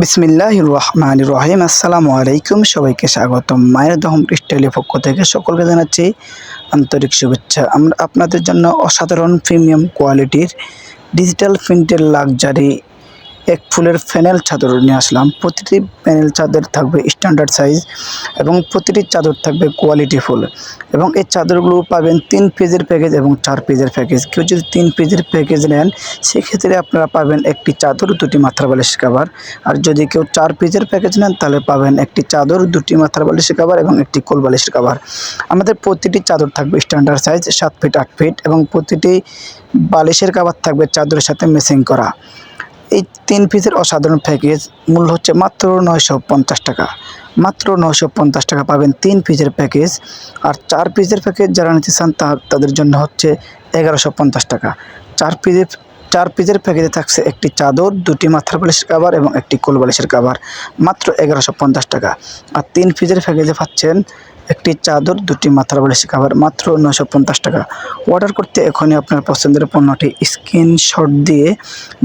বিসমিল্লাহ রহমান রহিম আসসালামু আলাইকুম, সবাইকে স্বাগতম। মায়ের দহম স্টাইলের পক্ষ থেকে সকলকে জানাচ্ছি আন্তরিক শুভেচ্ছা। আমরা আপনাদের জন্য অসাধারণ প্রিমিয়াম কোয়ালিটির ডিজিটাল প্রিন্টের লাক্সারি এক ফুলের ফ্যানেল চাদর নিয়ে আসলাম। প্রতিটি প্যানেল চাদর থাকবে স্ট্যান্ডার্ড সাইজ এবং প্রতিটি চাদর থাকবে কোয়ালিটি ফুল এবং এই চাদরগুলো পাবেন তিন পেজের প্যাকেজ এবং চার পেজের প্যাকেজ কেউ যদি তিন পেজের প্যাকেজ নেন, সেক্ষেত্রে আপনারা পাবেন একটি চাদর, দুটি মাথার বালিশ কাভার আর যদি কেউ চার পেজের প্যাকেজ নেন, তাহলে পাবেন একটি চাদর, দুটি মাথার বালিশ কাভার এবং একটি কোল বালিশের কাভার আমাদের প্রতিটি চাদর থাকবে স্ট্যান্ডার্ড সাইজ সাত ফিট আট ফিট এবং প্রতিটি বালিশের কাভার থাকবে চাদরের সাথে মেসিং করা। এই তিন পিসের অসাধারণ প্যাকেজ মূল্য হচ্ছে মাত্র নয়শো পঞ্চাশ টাকা। মাত্র নয়শো পঞ্চাশ টাকা পাবেন তিন পিসের প্যাকেজ আর চার পিসের প্যাকেজ যারা নিতে চান তাদের জন্য হচ্ছে এগারোশো পঞ্চাশ টাকা। চার পিসের চার পিসের প্যাকেজে থাকছে একটি চাদর, দুটি মাথার বালিশের কাভার এবং একটি কোল বালিশের কাভার মাত্র এগারোশো পঞ্চাশ টাকা। আর তিন পিসের প্যাকেজে পাচ্ছেন একটি চাদর, দুটি মাথার বালিশের কাভার, মাত্র নশো পঞ্চাশ টাকা। অর্ডার করতে এখনই আপনার পছন্দের পণ্যটি স্ক্রিনশট দিয়ে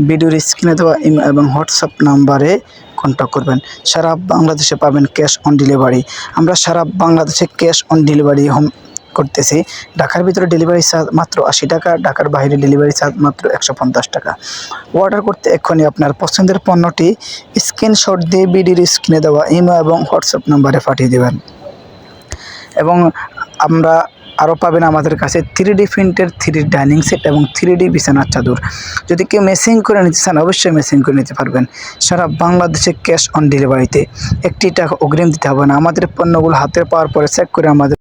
ভিডিওর স্ক্রিনে দেওয়া এবং হোয়াটসঅ্যাপ নাম্বারে কন্ট্যাক্ট করবেন। সারা বাংলাদেশে পাবেন ক্যাশ অন ডেলিভারি আমরা সারা বাংলাদেশে ক্যাশ অন ডেলিভারি হোম করতেছি। ঢাকার ভিতরে ডেলিভারি চার্জ মাত্র আশি টাকা, ঢাকার বাইরে ডেলিভারি চার্জ মাত্র একশো পঞ্চাশ টাকা। অর্ডার করতে এক্ষুনি আপনার পছন্দের পণ্যটি স্ক্রিনশট দিয়ে ভিডিওর স্ক্রিনে দেওয়া ইমেল এবং হোয়াটসঅ্যাপ নাম্বারে পাঠিয়ে দেবেন। এবং আমরা আরও পাবেন আমাদের কাছে থ্রি ডি প্রিন্টের থ্রি ডাইনিং সেট এবং থ্রি ডি বিছানার চাদর। যদি কেউ মেশিন করে নিতে চান, অবশ্যই মেশিন করে নিতে পারবেন। সারা বাংলাদেশে ক্যাশ অন ডেলিভারিতে একটি টাকা অগ্রিম দিতে হবে না। আমাদের পণ্যগুলো হাতে পাওয়ার পরে চেক করে আমাদের